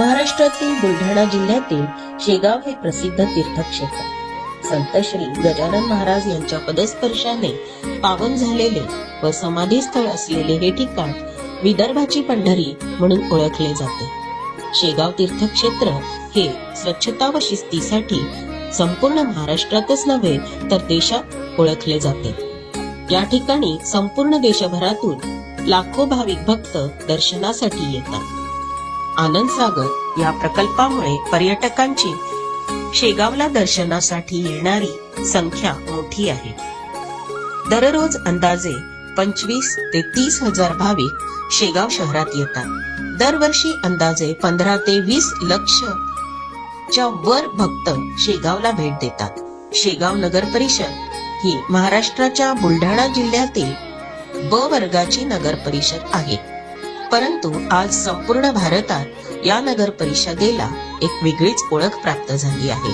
महाराष्ट्रातील बुलढाणा जिल्ह्यातील शेगाव हे प्रसिद्ध तीर्थक्षेत्र. संत श्री गजानन महाराज यांच्या पदस्पर्शाने पावन झालेले व समाधीस्थळ असलेले हे ठिकाण विदर्भाची पंढरी म्हणून ओळखले जाते. शेगाव तीर्थक्षेत्र हे स्वच्छता व शिस्तीसाठी संपूर्ण महाराष्ट्रातच नव्हे तर देशात ओळखले जाते. या ठिकाणी संपूर्ण देशभरातून लाखो भाविक भक्त दर्शनासाठी येतात. आनंद सागर या प्रकल्पामुळे पर्यटकांची शेगावला दर्शनासाठी येणारी संख्या मोठी आहे. दररोज अंदाजे पंचवीस ते तीस हजार भाविक शेगाव शहरात येतात. दरवर्षी अंदाजे पंधरा ते वीस लक्ष च्या वर भक्त शेगावला भेट देतात. शेगाव नगर परिषद ही महाराष्ट्राच्या बुलढाणा जिल्ह्यातील ब वर्गाची नगर परिषद आहे. परंतु आज संपूर्ण भारतात या नगर परिषदेला एक वेगळीच ओळख प्राप्त झाली आहे.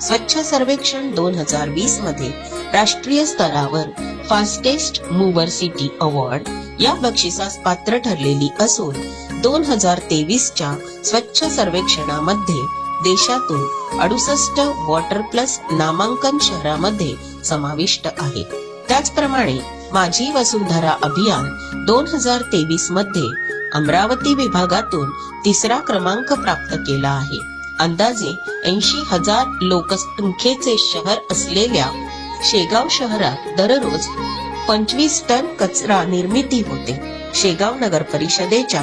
स्वच्छ सर्वेक्षण दोन हजार वीसमध्ये राष्ट्रीय स्तरावर फास्टेस्ट मूवर सिटी अवॉर्ड या बक्षिसास पात्र ठरलेली असून दोन हजार तेवीसच्या स्वच्छ सर्वेक्षणामध्ये देशातून अडुसष्ट वॉटर प्लस नामांकन शहरामध्ये समाविष्ट आहे. त्याचप्रमाणे माझी वसुंधरा अभियान दोन हजार तेवीसमध्ये अमरावती विभागातून तिसरा क्रमांक प्राप्त केला आहे. अंदाजे ऐंशी हजार लोकसंख्येचे शहर असलेल्या शेगाव शहरात दररोज पंचवीस टन कचरा निर्मिती होते. शेगाव नगर परिषदेच्या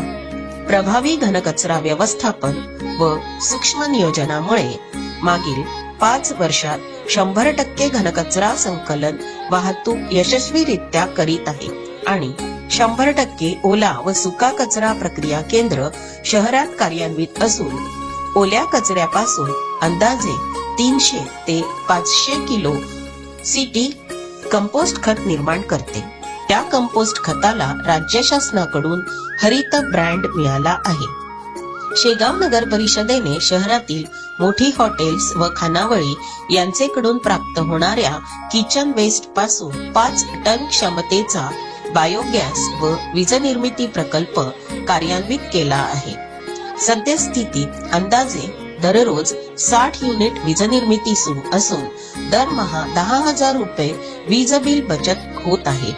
प्रभावी घनकचरा व्यवस्थापन व सूक्ष्म नियोजनामुळे मागील पाच वर्षात शंभर टक्के घनकचरा संकलन वाहतूक यशस्वीरित्या करीत आहे आणि शंभर टक्के ओला व सुका कचरा प्रक्रिया केंद्र शहरात कार्यान्वित असून ओल्या कचऱ्यापासून अंदाजे तीनशे ते पाचशे किलो सिटी कंपोस्ट खत निर्माण करते. त्या कंपोस्ट खताला राज्य शासनाकडून हरित ब्रँड मिळाला आहे. शेगाव नगर परिषदेने शहरातील मोठी हॉटेल्स व खानावळी यांचेकडून प्राप्त होणाऱ्या किचन वेस्टपासून पाच टन क्षमतेचा बायोगॅस व वीज निर्मिती प्रकल्प कार्यान्वित केला आहे. सद्यस्थितीत अंदाजे दररोज साठ युनिट वीज निर्मिती सुरू असून दरमहा दहा हजार रुपये वीज बिल बचत होत आहे.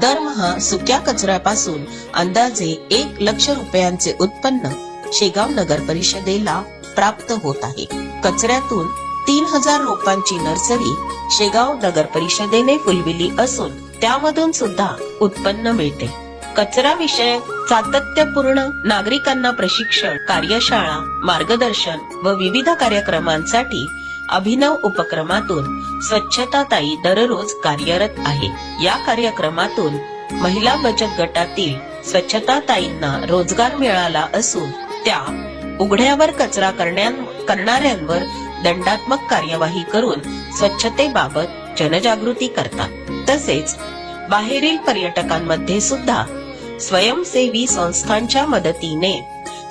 दरमहा सुक्या कचऱ्यापासून अंदाजे एक लक्ष रुपयांचे उत्पन्न शेगाव नगर परिषदेला प्राप्त होत आहे. कचऱ्यातून तीन हजार रोपांची नर्सरी शेगाव नगर परिषदेने फुलविली असून त्यामधून सुद्धा उत्पन्न मिळते. कचरा विषय सातत्यपूर्ण नागरिकांना प्रशिक्षण कार्यशाळा मार्गदर्शन व विविध कार्यक्रमांसाठी अभिनव उपक्रमातून स्वच्छता ताई दररोज कार्यरत आहे. या कार्यक्रमातून महिला बचत गटातील स्वच्छता ताईंना रोजगार मिळाला असून त्या उघड्यावर कचरा करणाऱ्यांवर दंडात्मक कार्यवाही करून स्वच्छतेबाबत जनजागृती करतात. तसेच बाहेरील पर्यटकांमध्ये सुद्धा स्वयंसेवी संस्थांच्या मदतीने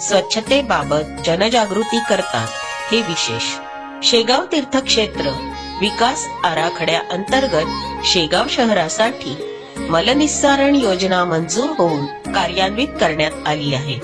स्वच्छतेबाबत जनजागृती करतात. हे विशेष शेगाव तीर्थक्षेत्र विकास आराखड्या अंतर्गत शेगाव शहरासाठी मलनिस्सारण योजना मंजूर होऊन कार्यान्वित करण्यात आली आहे.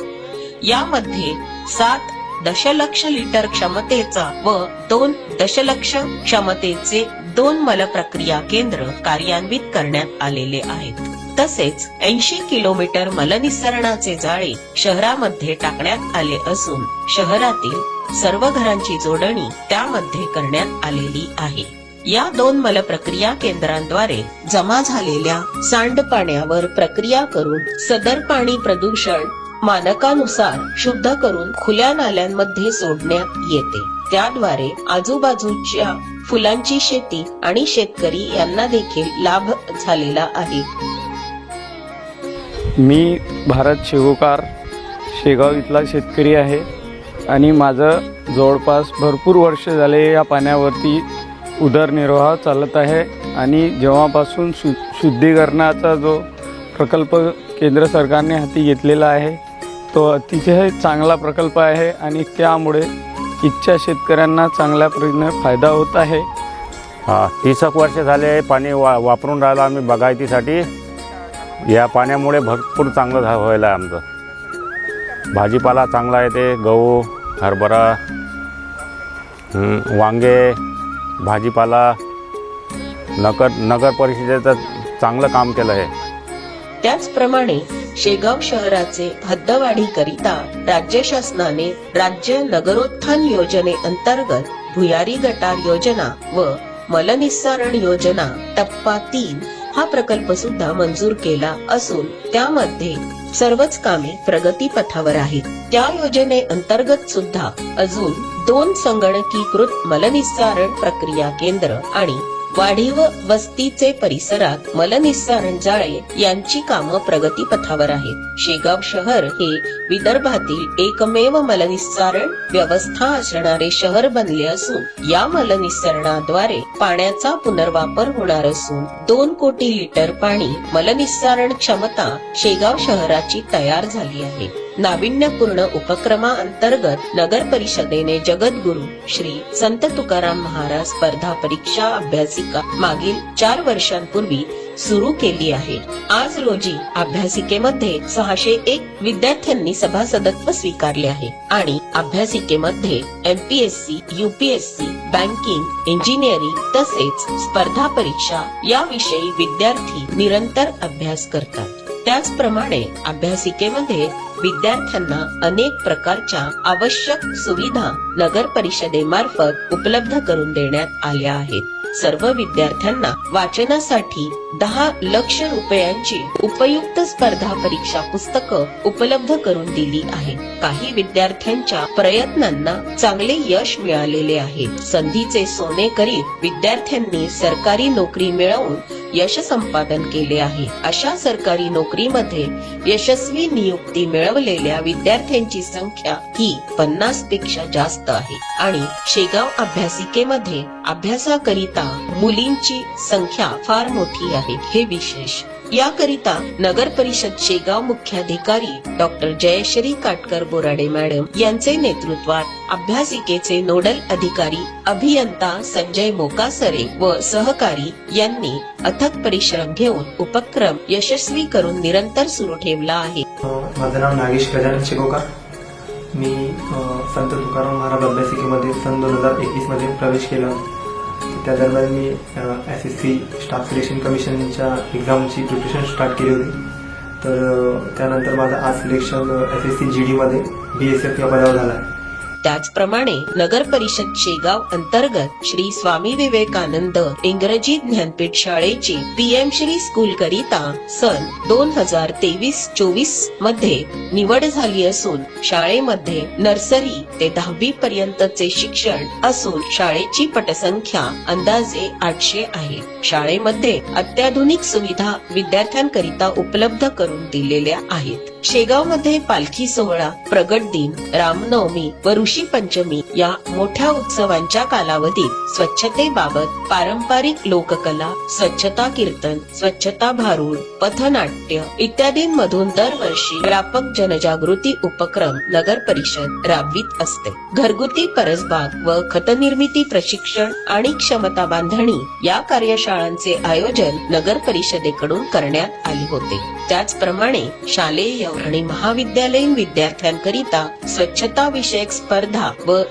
यामध्ये सात दशलक्ष लिटर क्षमतेचा व दोन दशलक्ष क्षमतेचे दोन मलप्रक्रिया केंद्र कार्यान्वित करण्यात आलेले आहेत. तसेच ऐंशी किलोमीटर मलनिसरणाचे जाळे शहरामध्ये टाकण्यात आले असून शहरातील सर्व घरांची जोडणी त्यामध्ये करण्यात आलेली आहे. या दोन मलप्रक्रिया केंद्रांद्वारे जमा झालेल्या सांडपाण्यावर प्रक्रिया करून सदर पाणी प्रदूषण मानकानुसार शुद्ध करून खुल्या नाल्यांमध्ये सोडण्यात येते. त्याद्वारे आजूबाजूच्या फुलांची शेती आणि शेतकरी यांना देखील लाभ झालेला आहे. मी भारत शेगोकार शेगाव इथला शेतकरी आहे आणि माझं जवळपास भरपूर वर्ष झाले या पाण्यावरती उदरनिर्वाह चालत आहे आणि जेव्हापासून शु शुद्धीकरणाचा जो प्रकल्प केंद्र सरकारने हाती घेतलेला आहे तो अतिशय चांगला प्रकल्प आहे आणि त्यामुळे इच्छा शेतकऱ्यांना चांगल्या परीने फायदा होत आहे. हा तीस एक वर्ष झाले पाणी वा वापरून राहिलो आम्ही बागायतीसाठी. या पाण्यामुळे भरपूर चांगलं झा व्हायला आहे आमचं. भाजीपाला चांगला येते गहू हरभरा वांगे भाजीपाला नगर नगर परिषदेचं चांगलं काम केलं आहे. त्याचप्रमाणे शेगाव शहराचे हद्दवाढीकरिता राज्य शासनाने राज्य नगरोत्थान योजनेअंतर्गत भुयारी गटार योजना व मलनिस्सारण योजना टप्पा तीन हा प्रकल्प सुद्धा मंजूर केला असून त्यामध्ये सर्वच कामे प्रगतीपथावर आहेत. त्या योजनेअंतर्गत सुद्धा अजून दोन संगणकीकृत मलनिस्सारण प्रक्रिया केंद्र आणि वाढीव वस्तीचे परिसरात मलनिस्सारण जाळे यांची कामं प्रगतीपथावर आहेत. शेगाव शहर हे विदर्भातील एकमेव मलनिस्सारण व्यवस्था असणारे शहर बनले असून या मलनिस्सरणाद्वारे पाण्याचा पुनर्वापर होणार असून दोन कोटी लिटर पाणी मलनिस्सारण क्षमता शेगाव शहराची तयार झाली आहे. नाविन्यपूर्ण उपक्रमाअंतर्गत नगर परिषदेने जगद्गुरु श्री संत तुकाराम महाराज स्पर्धा परीक्षा अभ्यासिका मागील चार वर्षांपूर्वी सुरू केली आहे. आज रोजी अभ्यासिकेमध्ये सहाशे एक विद्यार्थ्यांनी सभासदत्व स्वीकारले आहे आणि अभ्यासिकेमध्ये एमपीएससी युपीएससी बँकिंग इंजिनिअरिंग तसेच स्पर्धा परीक्षा याविषयी विद्यार्थी निरंतर अभ्यास करतात. त्याचप्रमाणे अभ्यासिकेमध्ये विद्यार्थ्यांना अनेक प्रकारच्या आवश्यक सुविधा नगर परिषदेमार्फत उपलब्ध करून देण्यात आल्या आहेत. सर्व विद्यार्थ्यांना वाचनासाठी दहा लक्ष रुपयांची उपयुक्त स्पर्धा परीक्षा पुस्तकं उपलब्ध करून दिली आहेत. काही विद्यार्थ्यांच्या प्रयत्नांना चांगले यश मिळालेले आहे. संधीचे सोने करीत विद्यार्थ्यांनी सरकारी नोकरी मिळवून यश संपादन केले आहे. अशा सरकारी नोकरीमध्ये यशस्वी नियुक्ती मिळवलेल्या विद्यार्थ्यांची संख्या ही पन्नासपेक्षा जास्त आहे. आणि शेगाव अभ्यासिकेमध्ये अभ्यासाकरिता मुलींची संख्या फार मोठी आहे. हे विशेष याकरिता नगर परिषद शेगाव मुख्याधिकारी डॉक्टर जयश्री काटकर बोराडे मॅडम यांचे नेतृत्वात अभ्यासिकेचे नोडल अधिकारी अभियंता संजय मोकासरे व सहकारी यांनी अथक परिश्रम घेऊन उपक्रम यशस्वी करून निरंतर सुरू ठेवला आहे. माझं नाव नागेश गजानन शिगोकार मी संत तुकाराम महाराज अभ्यासिकेमध्ये सन दोन हजार एकवीसमध्ये प्रवेश केला. त्या दरम्यान मी S S C staff selection कमिशनच्या एक्झामची प्रिपरेशन स्टार्ट केली होती. तर त्यानंतर माझं आज selection S S C G डीमध्ये बी एस एफ या पदावर झाला आहे. त्याचप्रमाणे नगर परिषद शेगाव अंतर्गत श्री स्वामी विवेकानंद इंग्रजी ज्ञानपीठ शाळेची पीएम श्री स्कूल करिता सन दोन हजार तेवीस चोवीसमध्ये निवड झाली असून शाळेमध्ये नर्सरी ते दहावी पर्यंतचे शिक्षण असून शाळेची पटसंख्या अंदाजे आठशे आहे. शाळेमध्ये अत्याधुनिक सुविधा विद्यार्थ्यांकरिता उपलब्ध करून दिलेल्या आहेत. शेगावमध्ये पालखी सोहळा प्रगट दिन रामनवमी व ऋषी पंचमी या मोठ्या उत्सवांच्या कालावधीत स्वच्छतेबाबत पारंपरिक लोककला स्वच्छता कीर्तन स्वच्छता भारूड पथनाट्य इत्यादींमधून दरवर्षी व्यापक जनजागृती उपक्रम नगर परिषद राबवित असते. घरगुती परसबाग व खतनिर्मिती प्रशिक्षण आणि क्षमता बांधणी या कार्यशाळांचे आयोजन नगर परिषदेकडून करण्यात आले होते. त्याचप्रमाणे शालेय आणि महाविद्यालयीन विद्यार्थ्यांकरिता स्वच्छता विषयक स्पर्धा व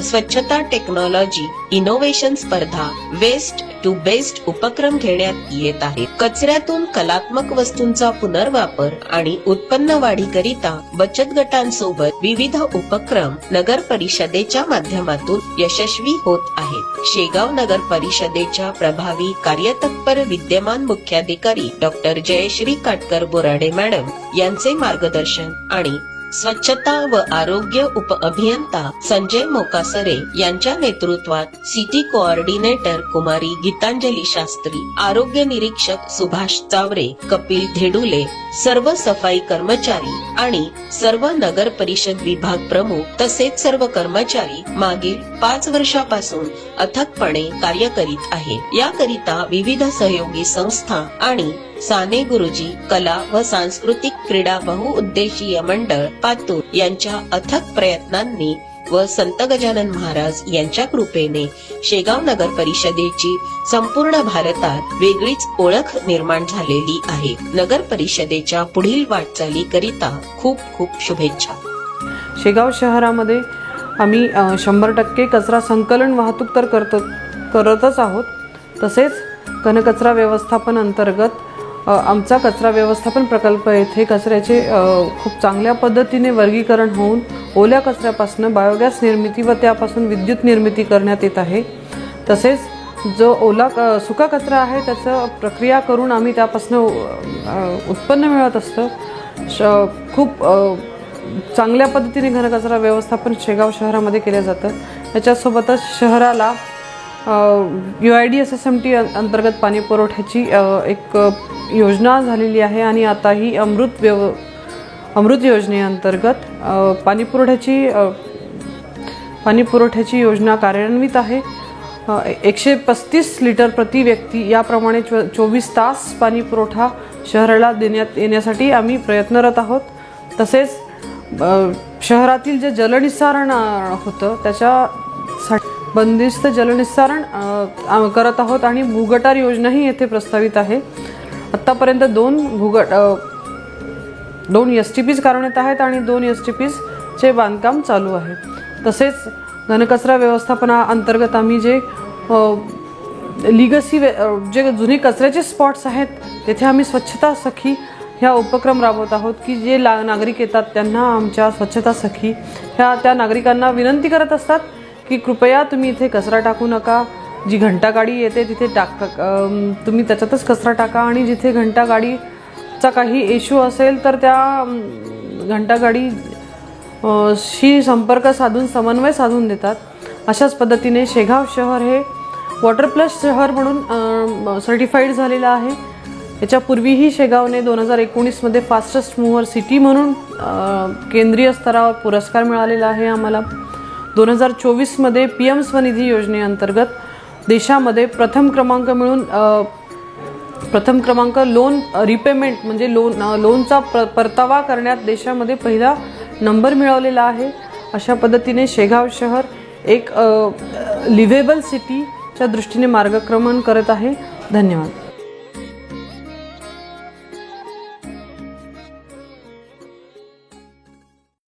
स्वच्छता टेक्नॉलॉजी इनोव्हेशन स्पर्धा वेस्ट टू बेस्ट उपक्रम घेण्यात येत आहे. कचऱ्यातून कलात्मक वस्तूंचा पुनर्वापर आणि उत्पन्न वाढीकरिता बचत गटांसोबत विविध उपक्रम नगर परिषदेच्या माध्यमातून यशस्वी होत आहेत. शेगाव नगर परिषदेच्या प्रभावी कार्यतत्पर विद्यमान मुख्याधिकारी डॉक्टर जयश्री काटकर बोराडे मॅडम यांचे मार्गदर्शन आणि स्वच्छता व आरोग्य उप अभियंता संजय मोकासरे यांच्या नेतृत्वात सिटी कोऑर्डिनेटर कुमारी गीतांजली शास्त्री आरोग्य निरीक्षक सुभाष चावरे कपिल धेडुले सर्व सफाई कर्मचारी आणि सर्व नगर परिषद विभाग प्रमुख तसेच सर्व कर्मचारी मागील पाच वर्षापासून अथकपणे कार्य करीत आहे याकरिता विविध सहयोगी संस्था आणि साने गुरुजी कला व सांस्कृतिक क्रीडा बहुउद्देशीय मंडळ पातूर यांच्या अथक प्रयत्नांनी व संत गजानन महाराज यांच्या कृपेने शेगाव नगर परिषदेची संपूर्ण भारतात वेगळीच ओळख निर्माण झालेली आहे. नगर परिषदेच्या पुढील वाटचाली करिता खूप खूप शुभेच्छा. शेगाव शहरामध्ये आम्ही शंभर टक्के कचरा संकलन वाहतूक तर करत करतच आहोत. तसेच घनकचरा व्यवस्थापन अंतर्गत आमचा कचरा व्यवस्थापन प्रकल्प येथे कचऱ्याचे खूप चांगल्या पद्धतीने वर्गीकरण होऊन ओल्या कचऱ्यापासून बायोगॅस निर्मिती व त्यापासून विद्युत निर्मिती करण्यात येत आहे. तसेच जो ओला क- सुका कचरा आहे त्याचं प्रक्रिया करून आम्ही त्यापासून उत्पन्न मिळत असतं. श खूप चांगल्या पद्धतीने घनकचरा व्यवस्थापन शेगाव शहरामध्ये केलं जातं. याच्यासोबतच शहराला U I D S S M T अंतर्गत पाणी पुरवठ्याची एक योजना झालेली आहे आणि आता ही अमृत व्यव अमृत योजनेअंतर्गत पाणी पुरवठ्याची पाणी पुरवठ्याची योजना कार्यान्वित आहे. एकशे पस्तीस लिटर प्रति व्यक्ती याप्रमाणे चो चोवीस तास पाणी पुरवठा शहराला देण्यात येण्यासाठी आम्ही प्रयत्नरत आहोत. तसेच शहरातील जे जलनिस्सारण होतं त्याच्यासाठी बंदिस्त जलनिस्सारण करत आहोत आणि भूगटार योजनाही येथे प्रस्तावित आहे. आत्तापर्यंत दोन भूगट दोन एस टी पीज काढण्यात आहेत आणि दोन एस टी पीजचे बांधकाम चालू आहे. तसेच घनकचरा व्यवस्थापना अंतर्गत आम्ही जे लिगसी जे जुने कचऱ्याचे स्पॉट्स आहेत तेथे आम्ही स्वच्छता सखी ह्या उपक्रम राबवत आहोत की जे ला नागरिक येतात त्यांना आमच्या स्वच्छता सखी ह्या त्या नागरिकांना विनंती करत असतात की कृपया तुम्ही इथे कचरा टाकू नका. जी घंटा गाडी येते तिथे टाक तुम्ही त्याच्यातच कचरा टाका आणि जिथे घंटा गाडीचा काही इश्यू असेल तर त्या घंटा गाडी शी संपर्क साधून समन्वय साधून देतात. अशाच पद्धतीने शेगाव शहर हे वॉटर प्लस शहर म्हणून सर्टिफाईड झालेलं आहे. याच्यापूर्वीही शेगावने दोन हजार एकोणीसमध्ये फास्टेस्ट मूव्हर सिटी म्हणून केंद्रीय स्तरावर पुरस्कार मिळालेला आहे आम्हाला. दोन हजार चोवीसमध्ये पी एम स्वनिधी योजनेअंतर्गत देशामध्ये प्रथम क्रमांक मिळून प्रथम क्रमांक लोन रिपेमेंट म्हणजे लोन लोनचा प्र परतावा करण्यात देशामध्ये पहिला नंबर मिळवलेला आहे. अशा पद्धतीने शेगाव शहर एक लिव्हेबल सिटीच्या दृष्टीने मार्गक्रमण करत आहे. धन्यवाद.